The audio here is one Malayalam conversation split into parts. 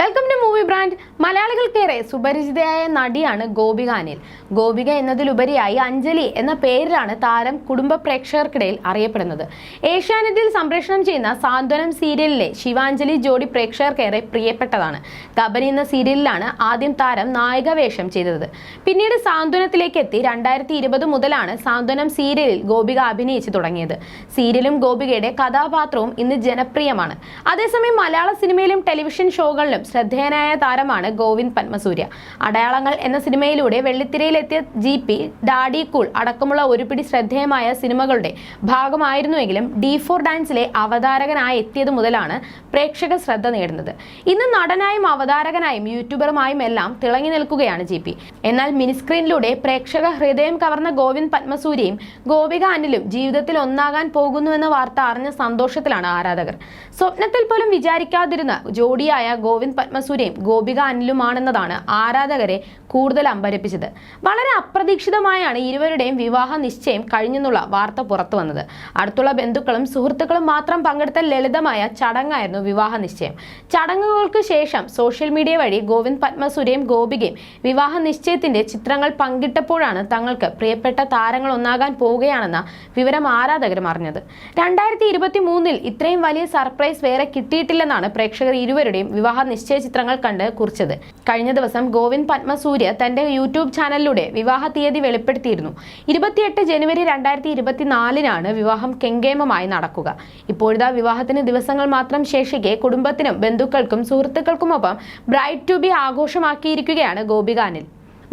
വെൽക്കം ടു മൂവി ബ്രാൻഡ് മലയാളികൾക്കേറെ സുപരിചിതയായ നടിയാണ് ഗോപിക അനിൽ. ഗോപിക എന്നതിലുപരിയായി അഞ്ജലി എന്ന പേരിലാണ് താരം കുടുംബ പ്രേക്ഷകർക്കിടയിൽ അറിയപ്പെടുന്നത്. ഏഷ്യാനെറ്റിൽ സംപ്രേഷണം ചെയ്യുന്ന സാന്ത്വനം സീരിയലിലെ ശിവാഞ്ജലി ജോഡി പ്രേക്ഷകർക്കേറെ പ്രിയപ്പെട്ടതാണ്. കബനി എന്ന സീരിയലിലാണ് ആദ്യം താരം നായികവേഷം ചെയ്തത്. പിന്നീട് സാന്ത്വനത്തിലേക്ക് എത്തി രണ്ടായിരത്തി ഇരുപത് മുതലാണ് സാന്ത്വനം സീരിയലിൽ ഗോപിക അഭിനയിച്ചു തുടങ്ങിയത്. സീരിയലും ഗോപികയുടെ കഥാപാത്രവും ഇന്ന് ജനപ്രിയമാണ്. അതേസമയം മലയാള സിനിമയിലും ടെലിവിഷൻ ഷോകളിലും ശ്രദ്ധേയനായ താരമാണ് ഗോവിന്ദ് പത്മസൂര്യ. അടയാളങ്ങൾ എന്ന സിനിമയിലൂടെ വെള്ളിത്തിരയിലെത്തിയ ജി പി ഡാഡി കൂൾ അടക്കമുള്ള ഒരുപിടി ശ്രദ്ധേയമായ സിനിമകളുടെ ഭാഗമായിരുന്നുവെങ്കിലും ഡി ഫോർ ഡാൻസിലെ അവതാരകനായി എത്തിയത് മുതലാണ് പ്രേക്ഷക ശ്രദ്ധ നേടുന്നത്. ഇന്ന് നടനായും അവതാരകനായും യൂട്യൂബറുമായും എല്ലാം തിളങ്ങി നിൽക്കുകയാണ് ജി പി. എന്നാൽ മിനിസ്ക്രീനിലൂടെ പ്രേക്ഷക ഹൃദയം കവർന്ന ഗോവിന്ദ് പത്മസൂര്യയും ഗോപിക അനിലും ജീവിതത്തിൽ ഒന്നാകാൻ പോകുന്നുവെന്ന വാർത്ത അറിഞ്ഞ സന്തോഷത്തിലാണ് ആരാധകർ. സ്വപ്നത്തിൽ പോലും വിചാരിക്കാതിരുന്ന ജോഡിയായ ഗോവിന്ദ് പത്മസൂര്യയും ഗോപിക അനിലുമാണെന്നതാണ് ആരാധകരെ കൂടുതൽ അമ്പരപ്പിച്ചത്. വളരെ അപ്രതീക്ഷിതമായാണ് ഇരുവരുടെയും വിവാഹ നിശ്ചയം കഴിഞ്ഞെന്നുള്ള വാർത്ത പുറത്തു വന്നത് അടുത്തുള്ള ബന്ധുക്കളും സുഹൃത്തുക്കളും മാത്രം പങ്കെടുത്ത ലളിതമായ ചടങ്ങായിരുന്നു വിവാഹ നിശ്ചയം. ചടങ്ങുകൾക്ക് ശേഷം സോഷ്യൽ മീഡിയ വഴി ഗോവിന്ദ് പത്മസൂര്യയും ഗോപികയും വിവാഹ നിശ്ചയത്തിന്റെ ചിത്രങ്ങൾ പങ്കിട്ടപ്പോഴാണ് തങ്ങൾക്ക് പ്രിയപ്പെട്ട താരങ്ങൾ ഒന്നാകാൻ പോവുകയാണെന്ന വിവരം ആരാധകരും അറിഞ്ഞത്. രണ്ടായിരത്തി ഇരുപത്തി മൂന്നിൽ ഇത്രയും വലിയ സർപ്രൈസ് വേറെ കിട്ടിയിട്ടില്ലെന്നാണ് പ്രേക്ഷകർ ഇരുവരുടെയും വിവാഹ നിശ്ചയ ചിത്രങ്ങൾ കണ്ട് കുറിച്ചത്. കഴിഞ്ഞ ദിവസം ഗോവിന്ദ് പത്മസൂര്യ തന്റെ യൂട്യൂബ് ചാനലിലൂടെ വിവാഹ തീയതി വെളിപ്പെടുത്തിയിരുന്നു. ഇരുപത്തിയെട്ട് ജനുവരി രണ്ടായിരത്തി ഇരുപത്തിനാലിനാണ് വിവാഹം കെങ്കേമമായി നടക്കുക. ഇപ്പോഴത്തെ വിവാഹത്തിന് ദിവസങ്ങൾ മാത്രം ശേഷിക്കെ കുടുംബത്തിനും ബന്ധുക്കൾക്കും സുഹൃത്തുക്കൾക്കുമൊപ്പം ബ്രൈറ്റ് ടു ബി ആഘോഷമാക്കിയിരിക്കുകയാണ് ഗോപിക അനിൽ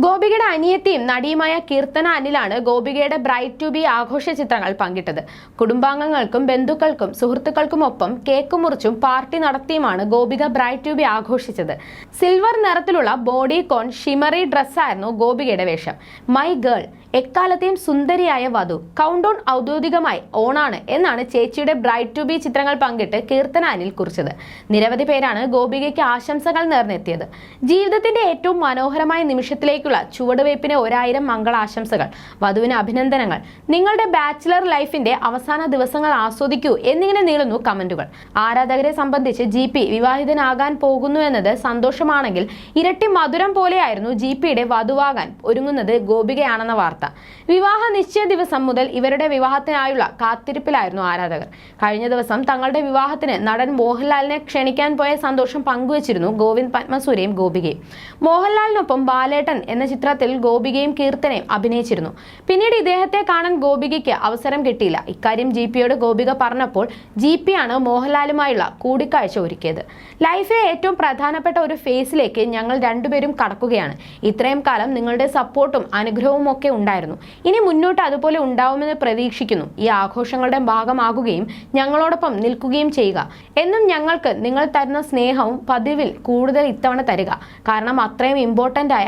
ഗോപികയുടെ അനിയത്തിയും നടിയുമായ കീർത്തന അനിലാണ് ഗോപികയുടെ ബ്രൈറ്റ് ടു ബി ആഘോഷ ചിത്രങ്ങൾ പങ്കിട്ടത്. കുടുംബാംഗങ്ങൾക്കും ബന്ധുക്കൾക്കും സുഹൃത്തുക്കൾക്കുമൊപ്പം കേക്ക് മുറിച്ചും പാർട്ടി നടത്തിയുമാണ് ഗോപിക ബ്രൈറ്റ് ടു ബി ആഘോഷിച്ചത്. സിൽവർ നിറത്തിലുള്ള ബോഡി കോൺ ഷിമറി ഡ്രസ്സായിരുന്നു ഗോപികയുടെ വേഷം. മൈ ഗേൾ എക്കാലത്തെയും സുന്ദരിയായ വധു കൗണ്ട് ഡൗൺ ഔദ്യോഗികമായി ഓണാണ് എന്നാണ് ചേച്ചിയുടെ ബ്രൈറ്റ് ടു ബി ചിത്രങ്ങൾ പങ്കിട്ട് കീർത്തന അനിൽ കുറിച്ചത്. നിരവധി പേരാണ് ഗോപികയ്ക്ക് ആശംസകൾ നേർന്നെത്തിയത്. ജീവിതത്തിന്റെ ഏറ്റവും മനോഹരമായ നിമിഷത്തിലേക്കുള്ള ചുവടുവയ്പ്പിന് ഒരായിരം മംഗളാശംസകൾ വധുവിന് അഭിനന്ദനങ്ങൾ. നിങ്ങളുടെ ബാച്ചിലർ ലൈഫിന്റെ അവസാന ദിവസങ്ങൾ ആസ്വദിക്കൂ എന്നിങ്ങനെ നീളുന്നു കമന്റുകൾ. ആരാധകരെ സംബന്ധിച്ച് ജി പി വിവാഹിതനാകാൻ പോകുന്നു എന്നത് സന്തോഷമാണെങ്കിൽ ഇരട്ടി മധുരം പോലെയായിരുന്നു ജി പിയുടെ വധുവാകാൻ ഒരുങ്ങുന്നത് ഗോപികയാണെന്ന വാർത്ത. വിവാഹ നിശ്ചയ ദിവസം മുതൽ ഇവരുടെ വിവാഹത്തിനായുള്ള കാത്തിരിപ്പിലായിരുന്നു ആരാധകർ. കഴിഞ്ഞ ദിവസം തങ്ങളുടെ വിവാഹത്തിന് നടൻ മോഹൻലാലിനെ ക്ഷണിക്കാൻ പോയ സന്തോഷം പങ്കുവച്ചിരുന്നു ഗോവിന്ദ് പത്മസൂര്യയും ഗോപികയും. മോഹൻലാലിനൊപ്പം ബാലേട്ടൻ എന്ന ചിത്രത്തിൽ ഗോപികയും കീർത്തനയും അഭിനയിച്ചിരുന്നു. പിന്നീട് ഇദ്ദേഹത്തെ കാണാൻ ഗോപികയ്ക്ക് അവസരം കിട്ടിയില്ല. ഇക്കാര്യം ജി പിയോട് ഗോപിക പറഞ്ഞപ്പോൾ ജി പിയാണ് മോഹൻലാലുമായുള്ള കൂടിക്കാഴ്ച ഒരുക്കിയത്. ലൈഫിലെ ഏറ്റവും പ്രധാനപ്പെട്ട ഒരു ഫേസിലേക്ക് ഞങ്ങൾ രണ്ടുപേരും കടക്കുകയാണ്. ഇത്രയും കാലം നിങ്ങളുടെ സപ്പോർട്ടും അനുഗ്രഹവും ഒക്കെ ഉണ്ടായിരുന്നു. ഇനി മുന്നോട്ട് അതുപോലെ ഉണ്ടാവുമെന്ന് പ്രതീക്ഷിക്കുന്നു. ഈ ആഘോഷങ്ങളുടെ ഭാഗമാകുകയും ഞങ്ങളോടൊപ്പം നിൽക്കുകയും ചെയ്യുക. എന്നും ഞങ്ങൾക്ക് നിങ്ങൾ തരുന്ന സ്നേഹവും പതിവിൽ കൂടുതൽ ഇത്തവണ തരിക. കാരണം അത്രയും ഇമ്പോർട്ടന്റ് ആയ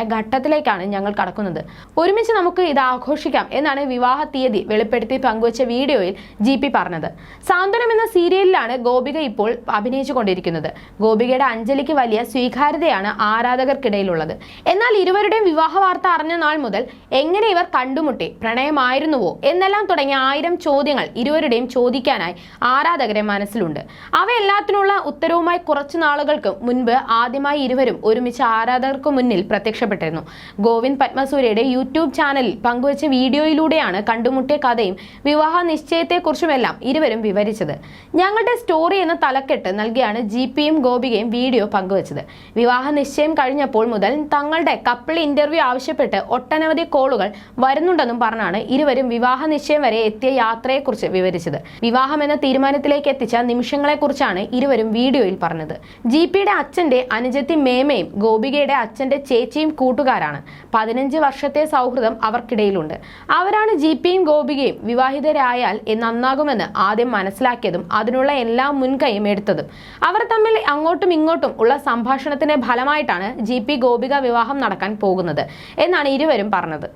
ഘട്ടത്തിലേക്കാണ് ഞങ്ങൾ കടക്കുന്നത്. ഒരുമിച്ച് നമുക്ക് ഇത് ആഘോഷിക്കാം എന്നാണ് വിവാഹ തീയതി വെളിപ്പെടുത്തി പങ്കുവച്ച വീഡിയോയിൽ ജി പി പറഞ്ഞത്. സാന്ത്വനം എന്ന സീരിയലിലാണ് ഗോപിക ഇപ്പോൾ അഭിനയിച്ചു കൊണ്ടിരിക്കുന്നത് ഗോപികയുടെ അഞ്ജലിക്ക് വലിയ സ്വീകാര്യതയാണ് ആരാധകർക്കിടയിലുള്ളത്. എന്നാൽ ഇരുവരുടെയും വിവാഹ വാർത്ത അറിഞ്ഞ നാൾ മുതൽ എങ്ങനെ ഇവർ കണ്ടുമുട്ടി പ്രണയമായിരുന്നുവോ എന്നെല്ലാം തുടങ്ങിയ ആയിരം ചോദ്യങ്ങൾ ഇരുവരുടെയും ചോദിക്കാനായി ആരാധകരെ മനസ്സിലുണ്ട്. അവയെല്ലാത്തിനുള്ള ഉത്തരവുമായി കുറച്ചു നാളുകൾക്ക് മുൻപ് ആദ്യമായി ഇരുവരും ഒരുമിച്ച് ആരാധകർക്ക് മുന്നിൽ പ്രത്യക്ഷപ്പെട്ടിരുന്നു. ഗോവിന്ദ് പത്മസൂര്യയുടെ യൂട്യൂബ് ചാനലിൽ പങ്കുവച്ച വീഡിയോയിലൂടെയാണ് കണ്ടുമുട്ടിയ കഥയും വിവാഹ നിശ്ചയത്തെക്കുറിച്ചുമെല്ലാം ഇരുവരും വിവരിച്ചത്. ഞങ്ങളുടെ സ്റ്റോറി എന്ന തലക്കെട്ട് നൽകിയാണ് ജി പിയും ഗോപികയും വീഡിയോ പങ്കുവച്ചത്. വിവാഹ നിശ്ചയം കഴിഞ്ഞപ്പോൾ മുതൽ തങ്ങളുടെ കപ്പിൾ ഇന്റർവ്യൂ ആവശ്യപ്പെട്ട് ഒട്ടനവധി കോളുകൾ വരുന്നുണ്ടെന്നും പറഞ്ഞാണ് ഇരുവരും വിവാഹ നിശ്ചയം വരെ എത്തിയ യാത്രയെക്കുറിച്ച് വിവരിച്ചത്. വിവാഹം എന്ന തീരുമാനത്തിലേക്ക് എത്തിച്ച നിമിഷങ്ങളെക്കുറിച്ചാണ് ഇരുവരും വീഡിയോയിൽ പറഞ്ഞത്. ജി പിയുടെ അച്ഛന്റെ അനുജത്തി മേമയും ഗോപികയുടെ അച്ഛന്റെ ചേച്ചിയും കൂട്ടുകാരാണ്. പതിനഞ്ച് വർഷത്തെ സൗഹൃദം അവർക്കിടയിലുണ്ട്. അവരാണ് ജിപിയും ഗോപികയും വിവാഹിതരായാൽ നന്നാകുമെന്ന് ആദ്യം മനസ്സിലാക്കിയതും അതിനുള്ള എല്ലാ മുൻകൈയും എടുത്തതും. അവർ തമ്മിൽ അങ്ങോട്ടും ഇങ്ങോട്ടും ഉള്ള സംഭാഷണത്തിന്റെ ഫലമായിട്ടാണ് ജി ഗോപിക വിവാഹം നടക്കാൻ പോകുന്നത് എന്നാണ് ഇരുവരും പറഞ്ഞത്.